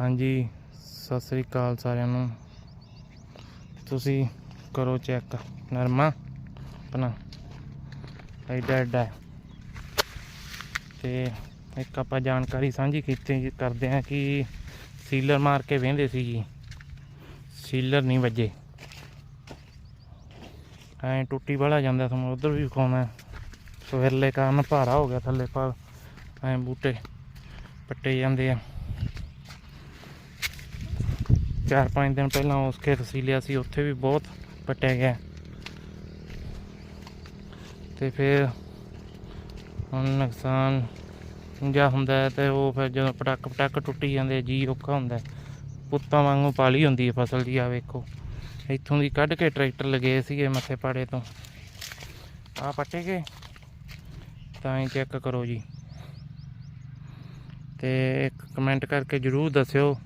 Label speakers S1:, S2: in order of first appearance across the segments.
S1: ਹਾਂਜੀ, ਸਤਿ ਸ੍ਰੀ ਅਕਾਲ ਸਾਰਿਆਂ ਨੂੰ। ਤੁਸੀਂ ਕਰੋ ਚੈੱਕ, ਨਰਮਾ ਆਪਣਾ। ਐਡਾ ਐਡਾ ਹੈ। ਤੇ ਇੱਕ ਆਪਾਂ ਜਾਣਕਾਰੀ ਸਾਂਝੀ ਕੀਤੀ ਕਰਦੇ ਹਾਂ ਕਿ ਸੀਲਰ ਮਾਰ ਕੇ ਵਹਿੰਦੇ ਸੀ ਜੀ। ਸੀਲਰ ਨਹੀਂ ਵੱਜੇ। ਐ ਟੁੱਟੀ ਵਾਲਾ ਜਾਂਦਾ ਤੁਹਾਨੂੰ ਉਧਰ ਵੀ ਵਿਖਾਉਣਾ। ਸਵੇਰਲੇ ਕਾਰਨ ਭਾਰਾ ਹੋ ਗਿਆ ਥੱਲੇ, ਪਰ ਐ ਬੂਟੇ ਪੱਟੇ ਜਾਂਦੇ ਆ। ਚਾਰ ਪੰਜ ਦਿਨ ਪਹਿਲਾਂ ਉਸ ਖੇਤ ਸੀ ਲਿਆ ਸੀ ਉੱਥੇ ਵੀ ਬਹੁਤ ਪੱਟਿਆ ਗਿਆ ਤੇ ਫਿਰ ਹੁਣ ਨੁਕਸਾਨ ਜਾਂ ਹੁੰਦਾ ਹੈ ਤੇ ਉਹ ਫਿਰ ਜਦੋਂ ਪਟਕ ਪਟਕ ਟੁੱਟੀ ਜਾਂਦੇ ਜੀ ਔਖਾ ਹੁੰਦਾ ਪੁੱਤਾਂ ਵਾਂਗੂ ਪਾਲੀ ਹੁੰਦੀ ਹੈ ਫਸਲ ਜੀ, ਆ ਵੇਖੋ। ਇੱਥੋਂ ਦੀ ਕੱਢ ਕੇ ਟਰੈਕਟਰ ਲਗੇ ਸੀਗੇ ਮੱਥੇ ਪਾੜੇ ਤੋਂ। ਆ ਪੱਟੇ ਗਏ? ਤਾਂ ਹੀ ਚੈੱਕ ਕਰੋ ਜੀ। ਤੇ ਇੱਕ ਕਮੈਂਟ ਕਰਕੇ ਜਰੂਰ ਦੱਸਿਓ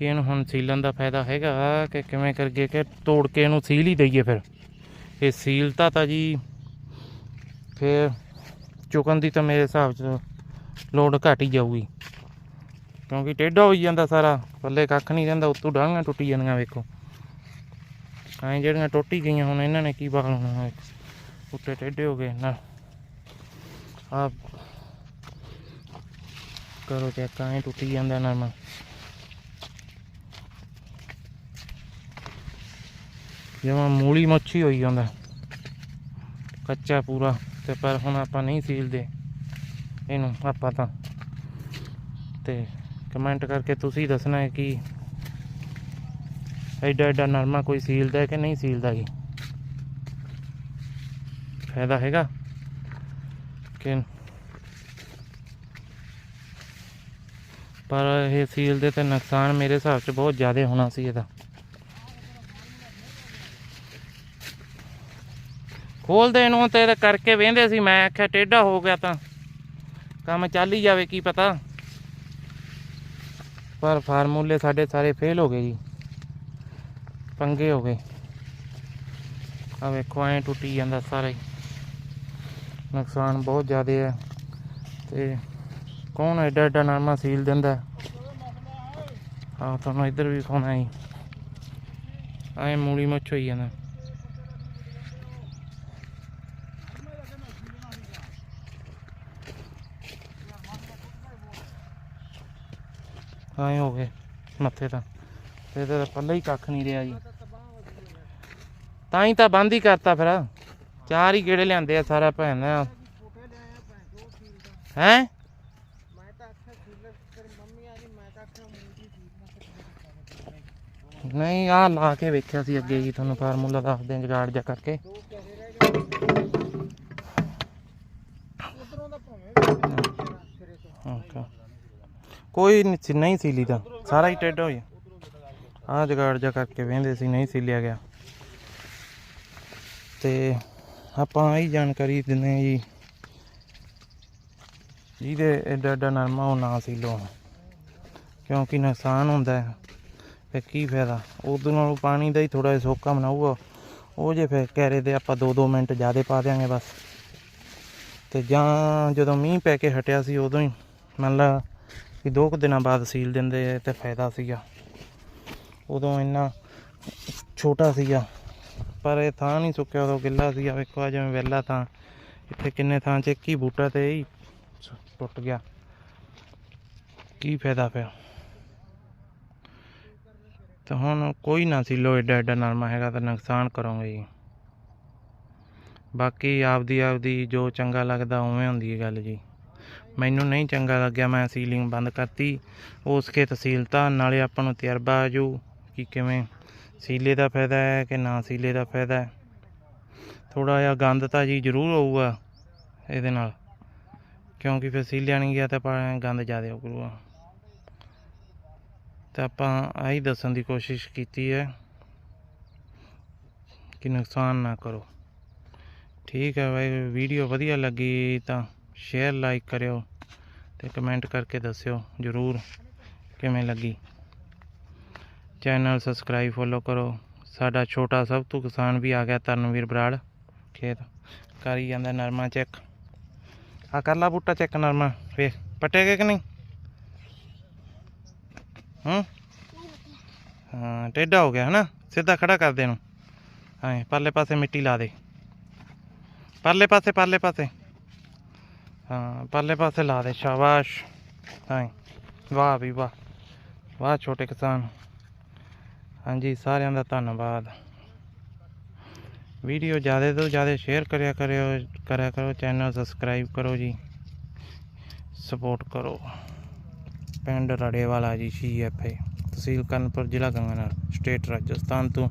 S1: ਕਿ ਇਹਨੂੰ ਹੁਣ ਸੀਲਣ ਦਾ ਫਾਇਦਾ ਹੈਗਾ ਕਿ ਕਿਵੇਂ ਕਰਗੇ ਕਿ ਤੋੜ ਕੇ ਇਹਨੂੰ ਸੀਲ ਹੀ ਦਈਏ ਫਿਰ। ਇਹ ਸੀਲਤਾ ਤਾਂ ਜੀ ਫਿਰ ਚੁਕਣ ਦੀ ਤਾਂ ਮੇਰੇ ਹਿਸਾਬ 'ਚ ਲੋਡ ਘਟ ਹੀ ਜਾਊਗੀ। ਕਿਉਂਕਿ ਟੇਢਾ ਹੋਈ ਜਾਂਦਾ ਸਾਰਾ, ਪੱਲੇ ਕੱਖ ਨਹੀਂ ਰਹਿੰਦਾ, ਉੱਤੋਂ ਡਾਂਗਾਂ ਟੁੱਟੀ ਜਾਂਦੀਆਂ ਵੇਖੋ। ਐਂ ਜਿਹੜੀਆਂ ਟੁੱਟੀ ਗਈਆਂ ਹੁਣ ਇਹਨਾਂ ਨੇ ਕੀ ਬਾਲਣਾ ਉੱਤੇ ਟੇਢੇ ਹੋ ਗਏ ਨਾ। ਆਪ ਕਰੋ ਚੈੱਕ, ਐਂ ਟੁੱਟੀ ਜਾਂਦਾ ਨਰਮਾ ਜਿਵੇਂ ਮੂਲੀ ਮੱਛੀ ਹੋਈ ਜਾਂਦਾ। ਕੱਚਾ ਪੂਰਾ, ਤੇ ਪਰ ਹੁਣ ਆਪਾਂ ਨਹੀਂ ਸੀਲਦੇ। ਇਹਨੂੰ ਆਪਾਂ ਤਾਂ। ਤੇ ਕਮੈਂਟ ਕਰਕੇ ਤੁਸੀਂ ਦੱਸਣਾ ਹੈ ਕਿ ਐਡਾ ਐਡਾ ਨਰਮਾ ਕੋਈ ਸੀਲਦਾ ਹੈ ਕਿ ਨਹੀਂ ਸੀਲਦਾ ਜੀ? ਫਾਇਦਾ ਹੈਗਾ ਕਿ ਪਰ ਇਹ ਸੀਲਦੇ ਤੇ ਨੁਕਸਾਨ ਮੇਰੇ ਹਿਸਾਬ 'ਚ ਬਹੁਤ ਜ਼ਿਆਦਾ ਹੋਣਾ ਸੀ ਇਹਦਾ। ਖੋਲਦੇ ਨੂੰ ਤੇ ਕਰਕੇ ਵੇਂਦੇ ਸੀ, ਮੈਂ ਆਖਿਆ ਟੇਢਾ ਹੋ ਗਿਆ ਤਾਂ। ਕੰਮ ਚੱਲ ਹੀ ਜਾਵੇ, ਕੀ ਪਤਾ। ਪਰ ਫਾਰਮੂਲੇ ਸਾਡੇ ਸਾਰੇ ਫੇਲ ਹੋ ਗਏ ਜੀ। ਪੰਗੇ ਹੋ ਗਏ। ਆ ਵੇਖੋ, ਐ ਟੁੱਟੀ ਜਾਂਦਾ ਸਾਰਾ ਹੀ। ਨੁਕਸਾਨ ਬਹੁਤ ਜ਼ਿਆਦਾ ਹੈ ਤੇ ਕੌਣ ਐਡਾ ਐਡਾ ਨਰਮਾ ਸੀਲ ਦਿੰਦਾ? ਆ ਤੁਹਾਨੂੰ ਇੱਧਰ ਵੀ ਖਾਣਾ ਜੀ। ਐ ਮੂਲੀ ਮੁੱਛ ਹੋਈ ਜਾਂਦਾ। ਐ ਹੋ ਗਏ ਮੱਥੇ ਤਾਂ। ਤੇ ਇਹਦਾ ਤਾਂ ਹੀ ਕੱਖ ਨਹੀਂ ਰਿਹਾ ਜੀ। ਤਾਂ ਹੀ ਤਾਂ ਬੰਦ ਹੀ ਕਰਤਾ ਫਿਰ। ਚਾਰ ਹੀ ਗੇੜੇ ਲਿਆਂਦੇ ਆ ਸਾਰਾ ਭੈਣ। ਦਾ ਹੈ? ਨਹੀਂ ਆ ਲਾ ਕੇ ਵੇਖਿਆ ਸੀ ਅੱਗੇ ਜੀ ਤੁਹਾਨੂੰ ਫਾਰਮੂਲਾ ਦੱਸਦੇ ਆ ਜਗਾੜ ਜਾ ਕਰਕੇ
S2: ਦੋ ਪੈਸੇ ਰਹਿ ਗਏ ਉਧਰੋਂ ਦਾ ਭਾਵੇਂ ਸਿਰੇ ਤੋਂ
S1: ਅੱਛਾ ਕੋਈ ਨਹੀਂ ਸੀ, ਨਹੀਂ ਸੀਲੀ ਤਾਂ। ਸਾਰਾ ਹੀ ਟੇਢਾ ਹੋਇਆ। ਆ ਜਗਾੜ ਜਾ ਕਰਕੇ ਵੇਂਦੇ ਸੀ, ਨਹੀਂ ਸੀਲਿਆ ਗਿਆ। ਤੇ ਆਪਾਂ ਆਹੀ ਜਾਣਕਾਰੀ ਦਿੰਦੇ ਹਾਂ ਜੀ। ਜਿਹਦੇ ਐਡਾ ਐਡਾ ਨਰਮਾ ਉਹ ਨਾ ਸੀ ਸੀਲੋ। ਕਿਉਂਕਿ ਨੁਕਸਾਨ ਹੁੰਦਾ ਹੈ। ਤੇ ਕੀ ਫਾਇਦਾ? ਉਦੋਂ ਨਾਲੋਂ ਪਾਣੀ ਦਾ ਹੀ ਥੋੜਾ ਜਿਹਾ ਸੋਕਾ ਬਣਾਊਗਾ। ਉਹ ਜੇ ਫਿਰ ਕੈਰੇ ਦੇ ਆਪਾਂ 2-2 ਮਿੰਟ ਜ਼ਿਆਦਾ ਪਾ ਦਿਆਂਗੇ ਬਸ। ਤੇ ਜਾਂ ਜਦੋਂ ਮੀਂਹ ਪੈ ਕੇ ਹਟਿਆ ਸੀ ਉਦੋਂ ਹੀ, ਮੰਨ ਲਾ ਕਿ ਦੋ ਕੁ ਦਿਨਾਂ ਬਾਅਦ ਸੀਲ ਦਿੰਦੇ ਤੇ ਫਾਇਦਾ ਸੀਗਾ। ਉਦੋਂ ਇੰਨਾ ਛੋਟਾ ਸੀਗਾ, ਪਰ ਇਹ ਥਾਂ ਨਹੀਂ ਸੁੱਕਿਆ, ਉਦੋਂ ਗਿੱਲਾ ਸੀਗਾ। ਵੇਖੋ ਆ ਜਿਵੇਂ ਵੇਲਾ ਥਾਂ, ਇੱਥੇ ਕਿੰਨੇ ਥਾਂ 'ਚ ਇੱਕ ਹੀ ਬੂਟਾ ਤੇ ਹੀ ਟੁੱਟ ਗਿਆ। ਕੀ ਫਾਇਦਾ ਪਿਆ? ਤਾਂ ਹੁਣ ਕੋਈ ਨਾ ਸੀ ਸੀਲੋ ਐਡਾ ਐਡਾ ਨਰਮਾ ਹੈਗਾ ਤਾਂ ਨੁਕਸਾਨ ਕਰੋਗੇ ਜੀ। ਬਾਕੀ ਆਪਦੀ ਆਪਦੀ ਜੋ ਚੰਗਾ ਲੱਗਦਾ, ਉਵੇਂ ਹੁੰਦੀ ਹੈ ਗੱਲ ਜੀ। ਮੈਨੂੰ ਨਹੀਂ ਚੰਗਾ ਲੱਗਿਆ, ਮੈਂ ਸੀਲਿੰਗ ਬੰਦ ਕਰਤੀ। ਉਸ ਕੇ ਤਸੀਲਤਾ ਨਾਲੇ ਆਪਾਂ ਨੂੰ ਤਜਰਬਾ ਆਜੂ ਕਿ ਕਿਵੇਂ ਸੀਲੇ ਦਾ ਫਾਇਦਾ ਹੈ ਕਿ ਨਾ ਸੀਲੇ ਦਾ ਫਾਇਦਾ ਹੈ। ਥੋੜਾ ਜਿਹਾ ਗੰਦ ਤਾਂ ਜੀ ਜ਼ਰੂਰ ਹੋਊਗਾ ਇਹਦੇ ਨਾਲ, ਕਿਉਂਕਿ ਫਿਰ ਸੀਲਿਆ ਨਹੀਂ ਗਿਆ ਤਾਂ ਆਪਾਂ ਗੰਦ ਜ਼ਿਆਦਾ ਹੋਊਗਾ ਤਾਂ ਆਪਾਂ ਆਹੀ ਦੱਸਣ ਦੀ ਕੋਸ਼ਿਸ਼ ਕੀਤੀ ਹੈ ਕਿ ਨੁਕਸਾਨ ਨਾ ਕਰੋ। ਠੀਕ ਹੈ ਬਾਈ, ਵੀਡੀਓ ਵਧੀਆ ਲੱਗੀ ਤਾਂ ਸ਼ੇਅਰ ਲਾਈਕ ਕਰਿਓ। ਤੇ ਕਮੈਂਟ ਕਰਕੇ ਦੱਸਿਓ ਜਰੂਰ ਕਿਵੇਂ ਲੱਗੀ। ਚੈਨਲ ਸਬਸਕ੍ਰਾਈਬ ਫੋਲੋ ਕਰੋ। ਸਾਡਾ ਛੋਟਾ ਸਭ ਤੋਂ ਕਿਸਾਨ ਵੀ ਆ ਗਿਆ ਤਰਨਵੀਰ ਬਰਾੜ। ਖੇਤ ਕਰੀ ਜਾਂਦਾ ਨਰਮਾ ਚੈੱਕ। ਆ ਕਰ ਲਾ ਬੂਟਾ ਚੈੱਕ ਨਰਮਾ, ਵੇਖ, ਪੱਟੇ ਗਏ ਕਿ ਨਹੀਂ? ਹੂੰ? ਹਾਂ, ਟੇਢਾ ਹੋ ਗਿਆ ਹਨਾ, ਸਿੱਧਾ ਖੜਾ ਕਰ ਦੇ ਇਹਨੂੰ। ਹਾਂ ਪਰਲੇ ਪਾਸੇ ਮਿੱਟੀ ਲਾ ਦੇ। ਪਰਲੇ ਪਾਸੇ ਪਰਲੇ ਪਾਸੇ। ਹਾਂ ਪਰਲੇ ਪਾਸੇ ਲਾ ਦੇ ਸ਼ਾਬਾਸ਼ ਹਾਂ ਵਾਹ ਵੀ ਵਾਹ ਵਾਹ ਛੋਟੇ ਕਿਸਾਨ ਹਾਂਜੀ ਸਾਰਿਆਂ ਦਾ ਧੰਨਵਾਦ ਵੀਡੀਓ ਜ਼ਿਆਦਾ ਤੋਂ ਜ਼ਿਆਦਾ ਸ਼ੇਅਰ ਕਰਿਆ ਕਰਿਓ ਕਰਿਆ ਕਰੋ ਚੈਨਲ ਸਬਸਕ੍ਰਾਈਬ ਕਰੋ ਜੀ ਸਪੋਰਟ ਕਰੋ ਪਿੰਡ ਰੜੇਵਾਲਾ ਜੀ ਸੀਐਫਏ ਤਹਿਸੀਲ ਕਰਨਪੁਰ ਜ਼ਿਲ੍ਹਾ ਗੰਗਾਨਗਰ ਸਟੇਟ ਰਾਜਸਥਾਨ ਤੋਂ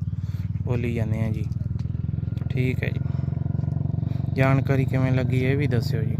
S1: ਬੋਲੀ ਜਾਂਦੇ ਆ ਜੀ ਠੀਕ ਹੈ ਜੀ ਜਾਣਕਾਰੀ ਕਿਵੇਂ ਲੱਗੀ ਇਹ ਵੀ ਦੱਸਿਓ ਜੀ